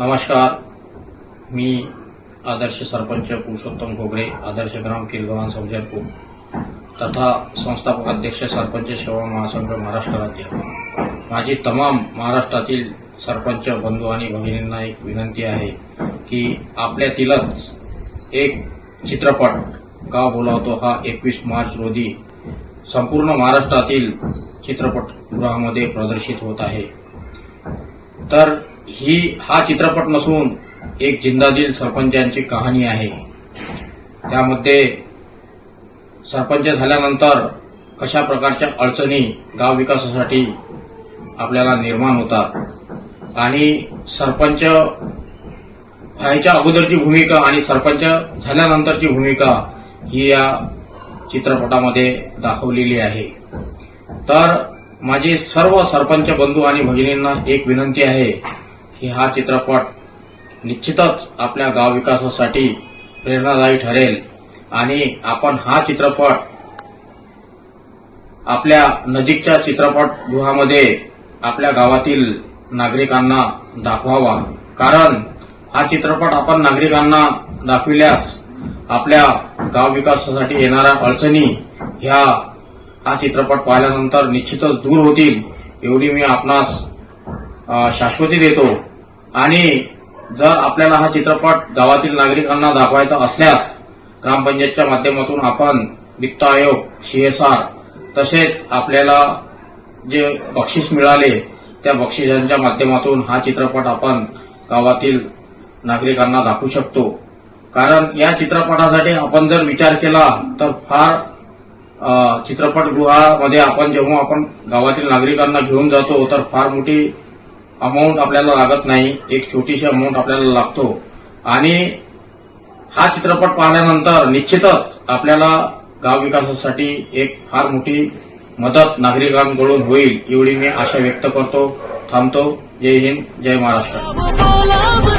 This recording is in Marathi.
नमस्कार. मी आदर्श सरपंच पुरुषोत्तम घोगरे आदर्श ग्राम किरगवान समजरपूर तथा संस्थापक अध्यक्ष सरपंच सेवा महासंघ महाराष्ट्र राज्य. माझी तमाम महाराष्ट्रातील सरपंच बंधू आणि भगिनींना एक विनंती आहे की आपल्यातीलच एक चित्रपट का बोलावतो हा एकवीस मार्च रोजी संपूर्ण महाराष्ट्रातील चित्रपटगृहामध्ये प्रदर्शित होत आहे. तर ही हा चित्रपट नसून एक जिंदादिल सरपंचांची कहाणी आहे. त्यामध्ये सरपंच झाल्यानंतर कशा प्रकारच्या अडचणी गाव विकासासाठी आपल्याला निर्माण होतात आणि सरपंच व्हायच्या अगोदरची भूमिका आणि सरपंच झाल्यानंतरची भूमिका ही या चित्रपटामध्ये दाखवलेली आहे. तर माझे सर्व सरपंच बंधू आणि भगिनींना एक विनंती आहे. की हा चित्रपट निश्चितच आपल्या गाव विकासासाठी प्रेरणादायी ठरेल. आणि आपण हा चित्रपट आपल्या नजीकच्या चित्रपटगृहामध्ये आपल्या गावातील नागरिकांना दाखवावा. कारण हा चित्रपट आपण नागरिकांना दाखविल्यास आपल्या गाव विकासासाठी येणाऱ्या अडचणी ह्या हा चित्रपट पाहिल्यानंतर निश्चितच दूर होतील एवढी मी आपणास शाश्वती देतो. आणि जर आपल्याला हा चित्रपट गावातील नागरिकांना दाखवायचा असल्यास ग्रामपंचायतच्या माध्यमातून आपण वित्त आयोग सीएसआर तसेच आपल्याला जे बक्षीस मिळाले त्या बक्षिसांच्या माध्यमातून हा चित्रपट आपण गावातील नागरिकांना दाखवू शकतो. कारण या चित्रपटासाठी आपण जर विचार केला तर फार चित्रपटगृहामध्ये आपण जेव्हा आपण गावातील नागरिकांना घेऊन जातो तर फार मोठी अमाऊंट आपल्याला लागत नाही. एक छोटीशी अमाऊंट आपल्याला लागतो. आणि हा चित्रपट पाहिल्यानंतर निश्चितच आपल्याला गाव विकासासाठी एक फार मोठी मदत नागरिकांकडून होईल एवढी मी आशा व्यक्त करतो थांबतो. जय हिंद जय महाराष्ट्र.